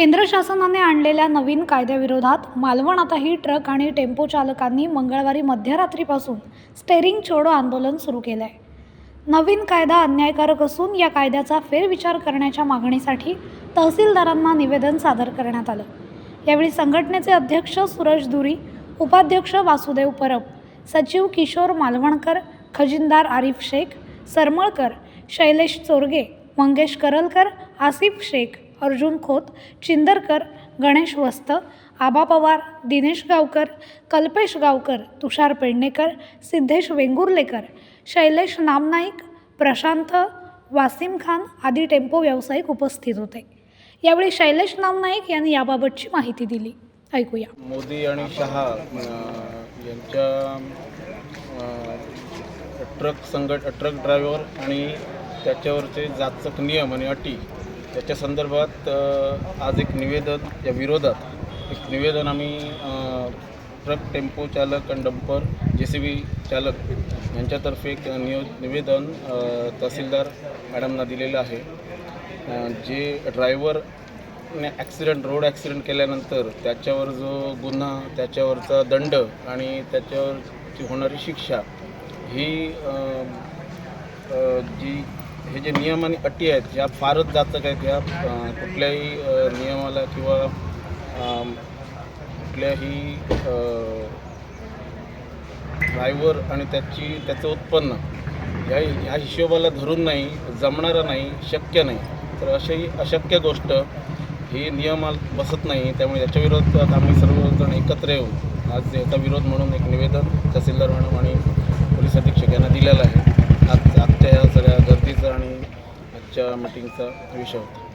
केंद्र शासनाने आणलेल्या नवीन कायद्याविरोधात मालवण आताही ट्रक आणि टेम्पो चालकांनी मंगळवारी मध्यरात्रीपासून स्टेरिंग छोडो आंदोलन सुरू केलं आहे नवीन कायदा अन्यायकारक असून या कायद्याचा फेरविचार करण्याच्या मागणीसाठी तहसीलदारांना निवेदन सादर करण्यात आलं. यावेळी संघटनेचे अध्यक्ष सूरज दुरी उपाध्यक्ष वासुदेव परब सचिव किशोर मालवणकर खजिनदार आरिफ शेख सरमळकर शैलेश चोरगे मंगेश करलकर आसिफ शेख अर्जुन खोत चिंदरकर गणेश वस्त आबा पवार दिनेश गावकर कल्पेश गावकर तुषार पेडणेकर सिद्धेश वेंगुर्लेकर शैलेश नामनाईक प्रशांत वासिम खान आदी टेम्पो व्यावसायिक उपस्थित होते. यावेळी शैलेश नामनाईक यांनी याबाबतची माहिती दिली. ऐकूया. मोदी आणि शहा यांच्या ट्रक संघट ट्रक ड्रायव्हर आणि त्याच्यावरचे जाचक नियम आणि अटी त्याच्या संदर्भात आज एक निवेदन या विरोधात एक निवेदन आम्ही ट्रक टेम्पो चालक आणि डंपर जे सी बी चालक यांच्यातर्फे एक नियो निवेदन तहसीलदार मॅडमना दिलेलं आहे. जे ड्रायव्हरने ॲक्सिडेंट रोड ॲक्सिडेंट केल्यानंतर त्याच्यावर जो गुन्हा त्याच्यावरचा दंड आणि त्याच्यावरची होणारी शिक्षा ही जी हे जे नियम आणि अटी आहेत ह्या फारच जातक आहेत. ह्या कुठल्याही नियमाला किंवा कुठल्याही ड्रायव्हर आणि त्याची त्याचं उत्पन्न ह्या ह्या हिशोबाला धरून नाही जमणारं नाही शक्य नाही. तर अशी अशक्य गोष्ट ही नियमाल बसत नाही. त्यामुळे याच्या विरोधात आम्ही सर्वजण एकत्र येऊ. आज याचा विरोध म्हणून एक निवेदन तहसीलदार मॅडम आणि पोलीस अधीक्षक यांना दिलेलं आहे. आज आजच्या या मिटिंगचा विषय होता.